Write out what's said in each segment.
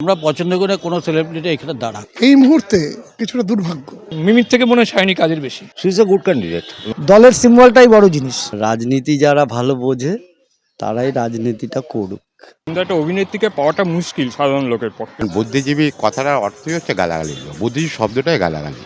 আমরা পছন্দ করে কোনো সেলিব্রিটি এখানে দাঁড়া এই মুহূর্তে কিছুটা দুর্ভাগ্য। মিমির থেকে মনে হয় শাইনি কাজের বেশি। ইজ এ গুড ক্যান্ডিডেট দলের সিম্বলটাই বড় জিনিস। রাজনীতি যারা ভালো বোঝে তারাই রাজনীতিটা করুক। কিন্তু একটা অভিনেত্রীকে পাওয়াটা মুশকিল সাধারণ লোকের পক্ষে। বুদ্ধিজীবী কথাটার অর্থই হচ্ছে গালাগালি। বুদ্ধিজীবী শব্দটাই গালাগালি।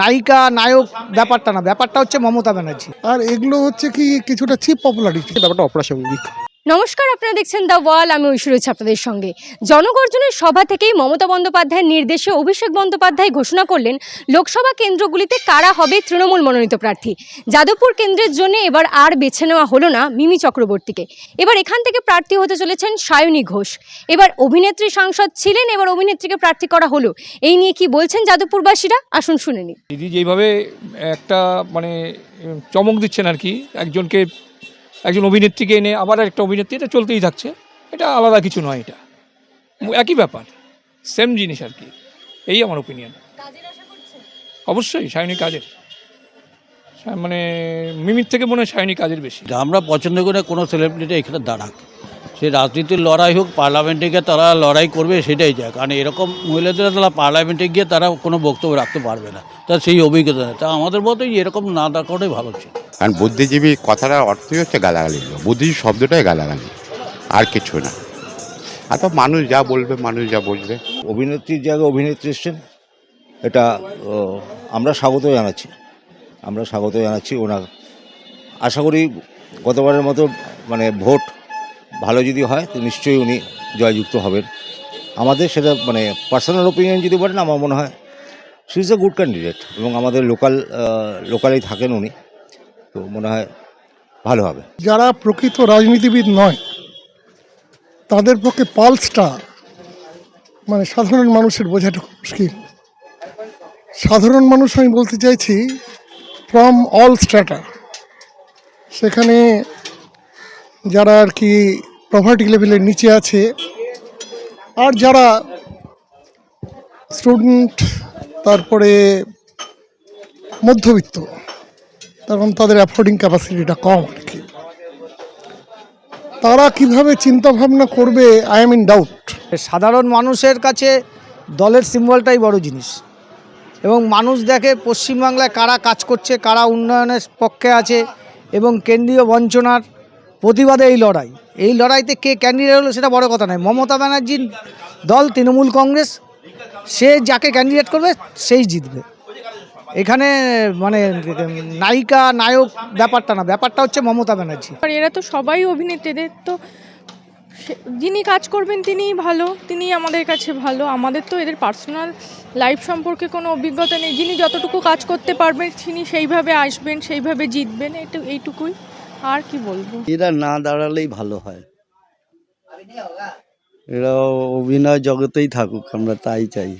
নায়িকা নায়ক ব্যাপারটা না। ব্যাপারটা হচ্ছে মমতা ব্যানার্জি। আর এগুলো হচ্ছে কি কিছুটা চিপ পপুলারিটি ব্যাপারটা অপ্রাসঙ্গিক নমস্কার, আপনারা দেখছেন দ্য ওয়াল আমি ঐশ্বরী আপনাদের সঙ্গে। জনগর্জনের সভা থেকেই মমতা বন্দ্যোপাধ্যায়ের নির্দেশে অভিষেক বন্দ্যোপাধ্যায় ঘোষণা করলেন, লোকসভা কেন্দ্রগুলিতে কারা হবে তৃণমূল মনোনীত প্রার্থী। যাদবপুর কেন্দ্রের জন্য এবার আর বেছে নেওয়া হলো না মিমি চক্রবর্তীকে। এবার এখান থেকে প্রার্থী হতে চলেছেন সায়নী ঘোষ। এবার অভিনেত্রী সাংসদ ছিলেন, এবার অভিনেত্রীকে প্রার্থী করা হলো। এই নিয়ে কি বলছেন যাদবপুরবাসীরা? আসুন শুনে নিন। দিদি যেইভাবে একটা মানে চমক দিচ্ছেন আর কি, একজনকে একজন অভিনেত্রীকে এনে আবার একটা অভিনেত্রী এটা চলতেই থাকছে। এটা আলাদা কিছু নয় এটা। একই ব্যাপার সেম জিনিস আর কি। এই আমার ওপিনিয়ন অবশ্যই শাইনি কাজের। মানে মিমির থেকে মনে হয় শাইনি কাজের বেশি। আমরা পছন্দ করে কোনো সেলিব্রিটি এখানে দাঁড়াক। সে রাজনীতির লড়াই হোক পার্লামেন্টে গিয়ে তারা লড়াই করবে সেটাই যায় কারণ এরকম মহিলাদের তারা পার্লামেন্টে গিয়ে তারা কোনো বক্তব্য রাখতে পারবে না। তার সেই অভিজ্ঞতা নেই। তা আমাদের মতো এরকম না দেখাটাই ভালো ছিল। কারণ বুদ্ধিজীবী কথাটার অর্থই হচ্ছে গালাগালি। বুদ্ধিজীবী শব্দটাই গালাগালি। আর কিছু না। আর তো মানুষ যা বলবে মানুষ যা বুঝবে। অভিনেত্রীর জায়গায় অভিনেত্রী এসছেন এটা আমরা স্বাগত জানাচ্ছি। আমরা স্বাগত জানাচ্ছি ওনার। আশা করি গতবারের মতো মানে ভোট ভালো যদি হয়, তো নিশ্চয়ই উনি জয়যুক্ত হবেন। আমাদের সেটা মানে পার্সোনাল ওপিনিয়ন যদি বলেন, আমার মনে হয় she is a good candidate এবং আমাদের লোকাল লোকালেই থাকেন উনি, তো মনে হয় ভালো হবে। যারা প্রকৃত রাজনীতিবিদ নয়, তাদের পক্ষে পালসটা মানে সাধারণ মানুষের বোঝাটা মুশকিল। সাধারণ মানুষ আমি বলতে চাইছি ফ্রম অল স্ট্যাটা সেখানে যারা আর কি প্রভার্টি লেভেলের নিচে আছে, আর যারা স্টুডেন্ট তারপরে মধ্যবিত্ত, কারণ তাদের অ্যাফোর্ডিং ক্যাপাসিটিটা কম আর কি। তারা কীভাবে চিন্তা ভাবনা করবে আই এম ইন ডাউট সাধারণ মানুষের কাছে দলের সিম্বলটাই বড় জিনিস। এবং মানুষ দেখে পশ্চিমবাংলায় কারা কাজ করছে, কারা উন্নয়নের পক্ষে আছে, এবং কেন্দ্রীয় বঞ্চনার প্রতিবাদে এই লড়াই। এই লড়াইতে কে ক্যান্ডিডেট হলো সেটা বড় কথা নয়। মমতা ব্যানার্জির দল, তৃণমূল কংগ্রেস, সে যাকে ক্যান্ডিডেট করবে, সেই জিতবে। এখানে মানে নায়িকা, নায়ক ব্যাপারটা না, ব্যাপারটা হচ্ছে মমতা ব্যানার্জি। আর এরা তো সবাই অভিনেত্রীদের তো যিনি কাজ করবেন তিনিই ভালো, তিনিই আমাদের কাছে ভালো। আমাদের তো এদের পার্সোনাল লাইফ সম্পর্কে কোনো অভিজ্ঞতা নেই। যিনি যতটুকু কাজ করতে পারবেন, তিনি সেইভাবে আসবেন, সেইভাবে জিতবেন এইটু এইটুকুই। আর কি বলব? এরা না দাঁড়ালেই ভালো হয়। এরা অভিনয় জগতেই থাকুক আমরা তাই চাই।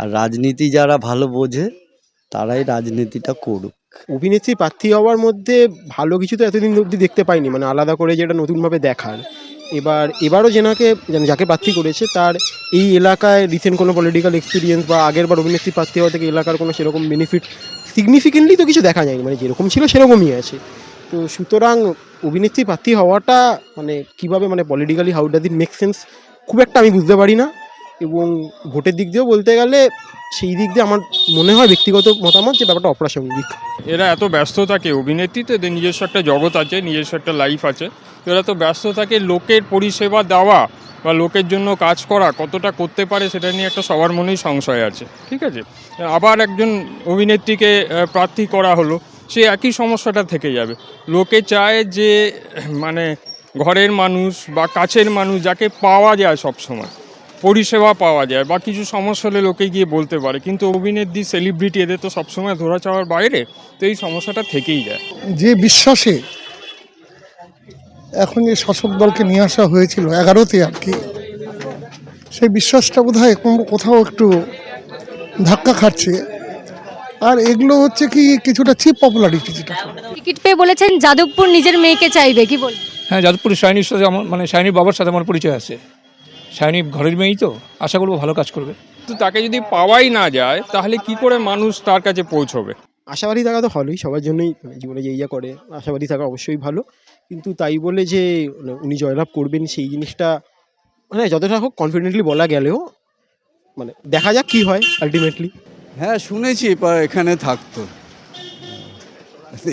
আর রাজনীতি যারা ভালো বোঝে তারাই রাজনীতিটা করুক। অভিনেত্রী প্রার্থী হওয়ার মধ্যে ভালো কিছু তো এতদিন অবধি দেখতে পাইনি মানে আলাদা করে যেটা নতুনভাবে দেখার। এবার এবারও যেনাকে যাকে প্রার্থী করেছে তার এই এলাকায় রিসেন্ট কোনো পলিটিক্যাল এক্সপিরিয়েন্স বা আগের বার অভিনেত্রী প্রার্থী হওয়া থেকে এলাকার কোনো সেরকম বেনিফিট সিগনিফিকেন্টলি তো কিছু দেখা যায়নি মানে যেরকম ছিল সেরকমই আছে। তো সুতরাং অভিনেত্রী প্রার্থী হওয়াটা মানে কীভাবে মানে politically how does it make sense খুব একটা আমি বুঝতে পারি না। এবং ভোটের দিক দিয়েও বলতে গেলে সেই দিক দিয়ে আমার মনে হয় ব্যক্তিগত মতামত যে ব্যাপারটা অপ্রাসঙ্গিক। এরা এত ব্যস্ত থাকে অভিনেত্রী তো এদের নিজস্ব একটা জগৎ আছে, নিজস্ব একটা লাইফ আছে। এরা তো ব্যস্ত থাকে লোকের পরিষেবা দেওয়া বা লোকের জন্য কাজ করা, কতটা করতে পারে সেটা নিয়ে একটা সবার মনেই সংশয় আছে। ঠিক আছে? আবার একজন অভিনেত্রীকে প্রার্থী করা হলো। সে একই সমস্যাটা থেকে যাবে। লোকে চায় যে মানে ঘরের মানুষ বা কাছের মানুষ যাকে পাওয়া যায় সব সময় পরিষেবা পাওয়া যায় বা কিছু সমস্যা হলে লোকে গিয়ে বলতে পারে। কিন্তু অভিনেত্রী সেলিব্রিটি এদের তো সবসময় ধরা চাওয়ার বাইরে, তো এই সমস্যাটা থেকেই যায়। যে বিশ্বাসে এখন যে শাসক দলকে নিয়ে আসা হয়েছিল, এগারোতে আর কি, সেই বিশ্বাসটা বোধ হয় কোথাও একটু ধাক্কা খাচ্ছে। আর এগুলো হচ্ছে কি কিছুটা চিপ পপুলারিটি যেটা। টিকিট পেয়ে বলেছেন যাদবপুর নিজের মেয়েকে চাইবে কি বল হ্যাঁ যাদবপুরের শাইনির সাথে আমার মানে শাইনির বাবার সাথে আমার পরিচয় আছে। শাইনি ঘরের মেয়েই তো আশা করব ভালো কাজ করবে। তো তাকে যদি পাওয়াই না যায় তাহলে কি করে মানুষ তার কাছে পৌঁছবে? আশাবাদী থাকা তো ভালোই সবার জন্যই জীবনে যা করে আশাবাদী থাকা অবশ্যই ভালো। কিন্তু তাই বলে যে মানে উনি জয়লাভ করবেন সেই জিনিসটা মানে যতটা হোক কনফিডেন্টলি বলা গেলেও মানে দেখা যাক কি হয় আলটিমেটলি হ্যাঁ শুনেছি এখানে থাকতো।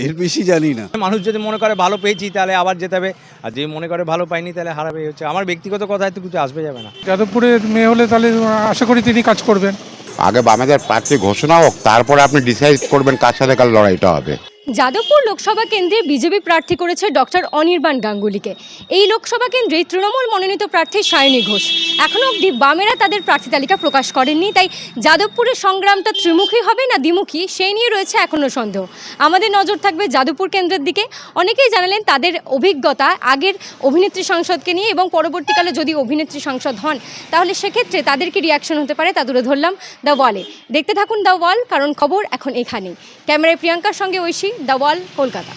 এর বেশি জানি না। মানুষ যদি মনে করে ভালো পেয়েছি তাহলে আবার যেতে হবে। আর যে মনে করে ভালো পাইনি তাহলে হারাবে। হচ্ছে আমার ব্যক্তিগত কথায় তো কিছু আসবে যাবে না। যাদবপুরের মেয়ে হলে তাহলে আশা করি তিনি কাজ করবেন। আগে বামেদের প্রার্থী ঘোষণা হোক তারপরে আপনি ডিসাইড করবেন কার সাথে কার লড়াইটা হবে। যাদবপুর লোকসভা কেন্দ্রে বিজেপি প্রার্থী করেছে ডক্টর অনির্বাণ গাঙ্গুলিকে। এই লোকসভা কেন্দ্রে তৃণমূল মনোনীত প্রার্থী সায়নী ঘোষ। এখনও অবধি বামেরা তাদের প্রার্থী তালিকা প্রকাশ করেননি, তাই যাদবপুরের সংগ্রামটা ত্রিমুখী হবে না দ্বিমুখী, সেই নিয়ে রয়েছে এখনও সন্দেহ। আমাদের নজর থাকবে যাদবপুর কেন্দ্রের দিকে। অনেকেই জানালেন তাদের অভিজ্ঞতা, আগের অভিনেত্রী সংসদকে নিয়ে এবং পরবর্তীকালে যদি অভিনেত্রী সংসদ হন, তাহলে সেক্ষেত্রে তাদের কি রিয়াকশন হতে পারে, তা তুলে ধরলাম। দ্য ওয়ালে দেখতে থাকুন দ্য ওয়াল কারণ খবর এখন এখানেই। ক্যামেরায় প্রিয়াঙ্কার সঙ্গে ঐশী। দ্য ওয়াল কলকাতা।